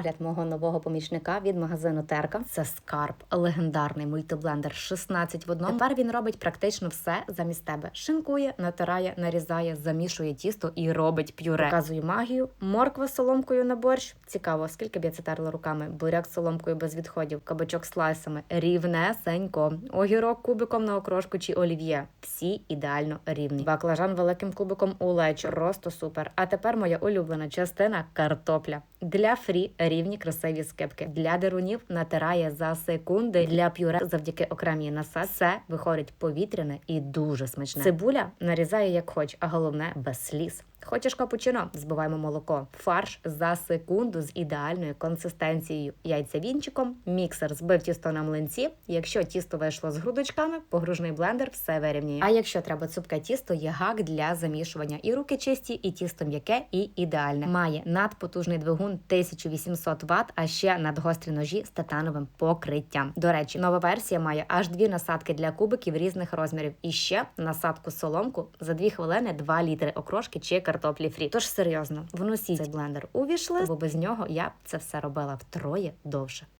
Огляд мого нового помічника від магазину Терка. Це скарб, легендарний мультиблендер 16 в одному. Тепер він робить практично все замість тебе. Шинкує, натирає, нарізає, замішує тісто і робить п'юре. Показую магію. Морква з соломкою на борщ. Цікаво, скільки б я це терла руками. Буряк з соломкою без відходів, кабачок слайсами, рівнесенько, огірок кубиком на окрошку чи олів'є. Всі ідеально рівні. Баклажан великим кубиком у леч. Просто супер. А тепер моя улюблена частина картопля. Для фрі рівні красиві скипки. Для дерунів натирає за секунди. Для п'юре завдяки окремій насадці все виходить повітряне і дуже смачне. Цибуля нарізає як хоч, а головне без сліз. Хочеш капучино? Збиваємо молоко. Фарш за секунду з ідеальною консистенцією. Яйця вінчиком, міксер збив тісто на млинці. Якщо тісто вийшло з грудочками, погружний блендер все вирівнює. А якщо треба цупке тісто, є гак для замішування. І руки чисті, і тісто м'яке, і ідеальне. Має надпотужний двигун 1800 Вт, а ще надгострі ножі з титановим покриттям. До речі, нова версія має аж дві насадки для кубиків різних розмірів. І ще насадку соломку за 2 хвилини 2 літри окрошки чи картоплі фрі. Тож серйозно, вносіть цей блендер у бо без нього я це все робила втроє довше.